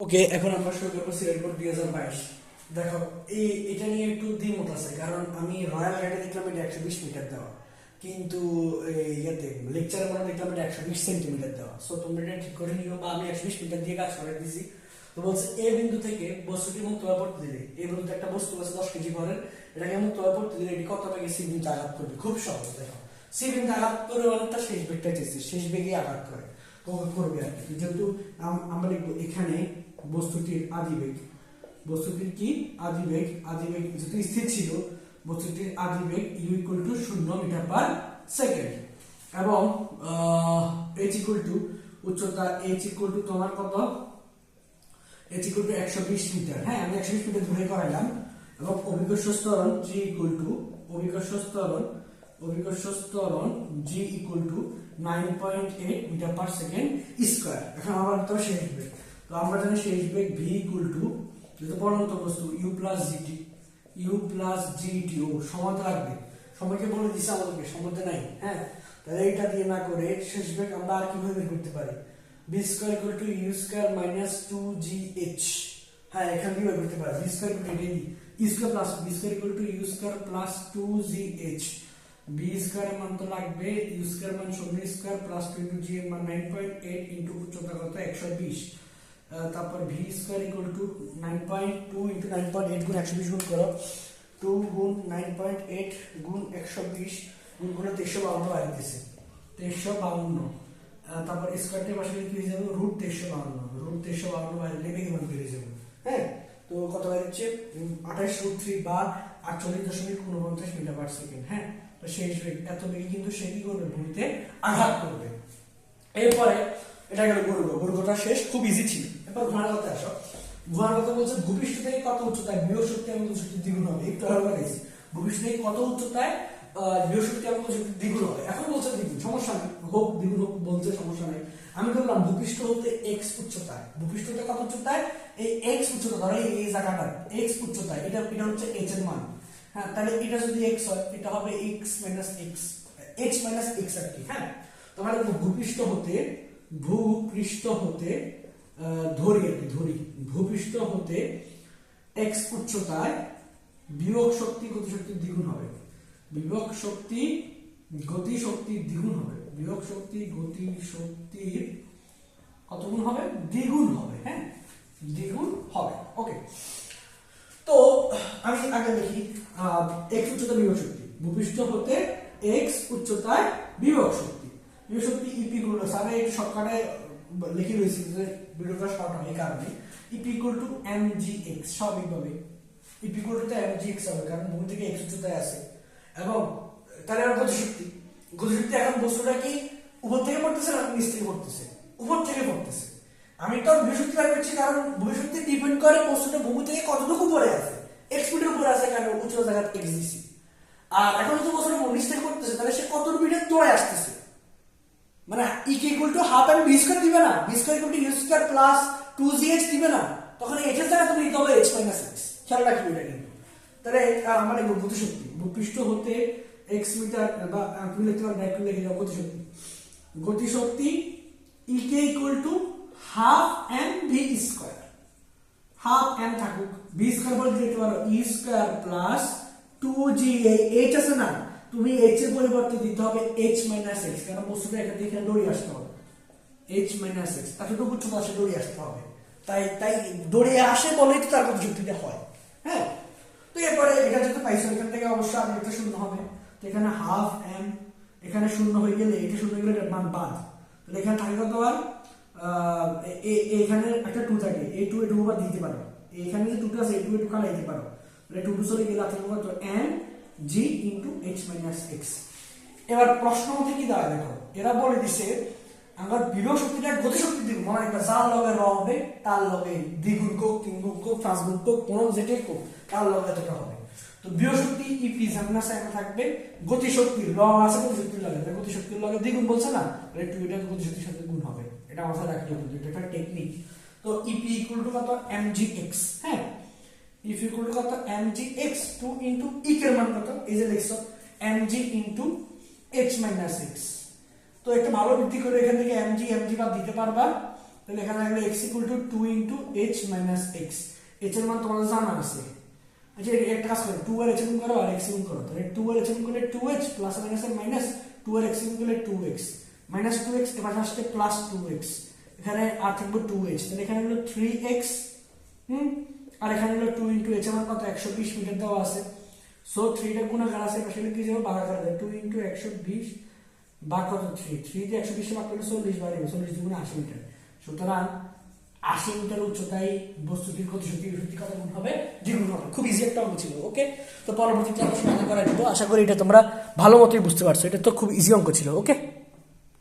ওকে, এখন আমরা শুরু করব সিরিয়াল কোড দুই হাজার বাইশ। দেখো, এই, এটা নিয়ে একটু দ্বিমত আছে, কারণ আমি রয়্যাল গাইডে দেখলাম এটা একশো বিশ মিটার দেওয়া। কিন্তু ইয়েতে লেকচারের মধ্যে দেখলাম এটা একশো বিশ সেন্টিমিটার দেওয়া। সো তোমরা এটা ঠিক করে নিও, বা আমি একশো বিশ মিটার দিয়ে কাজ করে দিছি। তো বলছে, এ বিন্দু থেকে বস্তুটি মুক্ত হয়ে পড়তে দিলে এই বিন্দুতে একটা বস্তু আছে দশ কেজি ভরের, এটাকে মুক্ত হয়ে পড়তে দিলে এটি কত বেগে সি বিন্দু আঘাত করবে? খুব সহজ, দেখো। সি বিন্দু আঘাত করে তার শেষ বেগটা চেয়েছে, শেষ বেগে আঘাত করে। করবে আর কি। যেহেতু আম- আমরা লিখব এখানে বস্তুটির আদিবেগ। বস্তুটির কি? আদিবেগ। আদিবেগ যেহেতু স্থির ছিল, বস্তুটির আদিবেগ ইউ ইকুয়াল টু শূন্য মিটার পার সেকেন্ড এবং এইচ ইকুয়াল টু উচ্চতা এইচ ইকুয়াল টু তোমার কত? এইচ ইকুয়াল টু একশো বিশ মিটার হ্যাঁ আমি একশো বিশ মিটার ধরে করাইলাম। এবং অভিকর্ষ স্তরণ জি ইকুয়াল টু অভিকর্ষ স্তরণ অভিকর্ষ স্তরণ G equal to nine point eight metre per second square এখন আমার তো শেষ আমরা জানি শেষ বেগ ভি ইকুয়াল টু যেহেতু পরন্ত বস্তু U plus GT U plus GT ও তো লাগবে। সময়কে বলে দিচ্ছে আমাদেরকে সময়তে নাই হ্যাঁ? তাহলে এইটা দিয়ে না করে শেষ বেগ আমরা আর কীভাবে বের করতে পারি? B square equal to U square minus two G H হ্যাঁ এখান দিয়ে বের করতে পারি। B square equal to E square plus B square equal to U square plus two G H B square মান তো লাগবে ইউ স্কোয়ার মান শূন্য square plus two into G এর মান নাইন পয়েন্ট এইট ইন্টু উচ্চতা কত একশো বিশ। তারপর V square equal to nine point two into nine point eight গুণ একশো বিশ গুণ করো। টু গুণ নাইন পয়েন্ট এইট গুণ একশো বিশ গুণ করে তেইশশো বাউন্ন দিয়েছে তেইশশো বাউন্ন। তারপর স্কোয়ারটির পাশে কি হয়ে যাবে? রুট তেইশশো বাউন্ন। রুট তেইশশো বাউন্ন বাইরে লেবে মান বেরিয়ে যাবে? হ্যাঁ? তো কত হচ্ছে আঠাশ রুট থ্রি বা আটচল্লিশ দশমিক উনপঞ্চাশ মিটার পার সেকেন্ড হ্যাঁ? তো শেষ বেগ এত বেগে কিন্তু সে কি করবে? ভূমিতে আঘাত করবে। এরপরে এটা গেল বর্গ। বর্গটা শেষ, খুব ইজি ছিল। এবার ঘোড়ার কথা আসো। ঘোড়ার কথা বলছে, ভূপৃষ্ঠ থেকে কত উচ্চতায় শক্তি এবং শক্তি দ্বিগুণ হবে? একটু আগে বলেছি ভূপৃষ্ঠ থেকে কত উচ্চতায় শক্তি এবং শক্তি দ্বিগুণ হবে? এখন বলছে দ্বিগুণ, সমস্যা নেই। হোক, দ্বিগুণ হোক বলতে সমস্যা নেই। আমি বললাম, ভূপৃষ্ঠ হতে এক্স উচ্চতায়। ভূপৃষ্ঠ হতে কত উচ্চতায়? এই এক্স উচ্চতা, ধরো এই জায়গাটা এক্স উচ্চতায়, এটা এটা হচ্ছে এইচ এর মান। হ্যাঁ তাহলে এটা যদি এক্স হয়, এটা হবে X minus X X minus X আর কি হ্যাঁ? তোমার ভূপৃষ্ঠ হতে ভূপৃষ্ঠ হতে ধরি আর ধরি। ভূপৃষ্ঠ হতে এক্স উচ্চতায় বিয়োগ শক্তি গতি শক্তির দ্বিগুণ হবে। বিয়োগ শক্তি গতি শক্তির দ্বিগুণ হবে। বিয়োগ শক্তি গতি শক্তির কত গুণ হবে? দ্বিগুণ হবে হ্যাঁ? দ্বিগুণ হবে ওকে তো, আমি আগে দেখি এক্স উচ্চতা বিভব শক্তি। ভূপৃষ্ঠ হতে এক্স উচ্চতায় বিভব শক্তি। শক্তি ইপি স্যার এই শর্টকাটে লিখে রয়েছে যে ভিডিওটা শর্ট হয় এই কারণে EP equal to M G X স্বাভাবিকভাবে। EP equal to M G X হবে, কারণ ভূমি থেকে এক্স উচ্চতায় আছে। এবং তাহলে আর গতিশক্তি। গতিশক্তি এখন বস্তুটা কি? উপর থেকে পড়তেছে না নিচ থেকে পড়তেছে? উপর থেকে পড়তেছে। আমি তো বৃহস্পতি বার করছি, কারণ বৃহস্পতি ডিপেন্ড করে বস্তুটা ভূমি থেকে কতটুকু পড়ে আছে। এক্স ফিটের উপরে আছে, কারণ উচ্চ জায়গা এক্স দিছি। আর এখন যদি বস্তুটা নিচ থেকে পড়তেছে, তাহলে সে কতটুকু মিটার দৌড়ে আসতেছে মানে E K equal to half M B square দিবে না। B square equal to U square plus two G H দিবে না। তখন এইচ এর জায়গায় তুমি দিতে হবে এইচ মাইনাস এক্স খেয়াল রাখবে এটা কিন্তু। তাহলে আমার এই গতিশক্তি ভূপৃষ্ঠ হতে এক্স মিটার বা তুমি লিখতে পারো ডাইরেক্ট লিখে যাও, গতিশক্তি। গতিশক্তি E K equal to half M V square half M থাকুক। বি স্কয়ার বলে দিতে পারো E square plus two G H আছে না? তুমি এইচ এর পরিবর্তে দিতে হবে এইচ মাইনাস এক্স কারণ বস্তুটা এখান থেকে দৌড়ে আসতে হবে? এইচ মাইনাস এক্স এতটুকু উচ্চতা আসে দৌড়ে আসতে হবে। তাই তাই দৌড়ে আসে বলেই তো তার গতিশক্তিটা হয়। হ্যাঁ? তো এরপরে এটা যেহেতু পাইছো, এখান থেকে অবশ্যই আগে একটা শূন্য হবে। তো এখানে হাফ এম এখানে শূন্য হয়ে গেলে এটা শূন্য হয়ে গেলে মান বাদ। তাহলে এখানে থাকে কত আর এখানে একটা টু থাকে। এই টু এটুকু বাদ দিতে পারো। এখানে যে টুটা আছে এই টু এটুকু দিতে পারো? তাহলে টু টু চলে গেলে আছে M G into H minus X এবার প্রশ্ন মধ্যে কি দাঁড়ায় দেখো? এরা বলে দিছে, আমার বিভব শক্তিটা গতি শক্তি দ্বিগুণ মনে একটা যার লগে র হবে, তার লগে দ্বিগুণ কোক তিন গুণ কোক পাঁচ গুণ কোক যেটাই কোক তার লগে এতটা হবে। তো বিভব শক্তি ইপি জানা সাইনে থাকবে, গতি শক্তির র আছে, গতি শক্তির লগে। গতি শক্তির লগে দ্বিগুণ বলছে না? তাহলে টু এটা গতি শক্তির সাথে গুণ হবে। এটা মাথায় রাখতে হবে এটা একটা টেকনিক তো ইপি ইকুয়াল টু কত? এক্স হ্যাঁ? কত? M G X two into Iker মান কত? এই যে লিখছো M G into H minus X তো একটা ভালো বৃদ্ধি করে এখান থেকে এম জি এম বাদ দিতে পারবা। তাহলে এখানে মাইনাস এক্স এইচ এর মান তোমাদের জানা আছে। আচ্ছা একটা কাজ করো আর করো আর এক্স গুণ করো। তাহলে আর এইচ করলে টু এইচ প্লাস মাইনাস এর মাইনাস টু আর এক্স করলে two X minus two X এবার আসছে প্লাস টু এক্স এখানে আর থাকবে টু এইচ তাহলে এখানে হলো থ্রি এক্স হুম? আর এখানে হলো টু ইন্টু এইচ আমার কত? একশো বিশ মিটার দেওয়া আছে। সো থ্রিটা গুণাকার আছে পাশে কি যাবে? ভাগাকার দেবে। টু ইন্টু একশো বিশ বা কত? থ্রি থ্রি দিয়ে একশো বিশে ভাগ করলে চল্লিশ বার চল্লিশ দুগুণে আশি মিটার সুতরাং আশি মিটার উচ্চতায় বস্তুটির গতি শক্তি শক্তি কত গুণ হবে? দ্বিগুণ হবে। খুব ইজি একটা অঙ্ক ছিল ওকে তো পরবর্তীতে আমি সমাধান করা দিব। আশা করি এটা তোমরা ভালো মতোই বুঝতে পারছ। এটা তো খুব ইজি অঙ্ক ছিল ওকে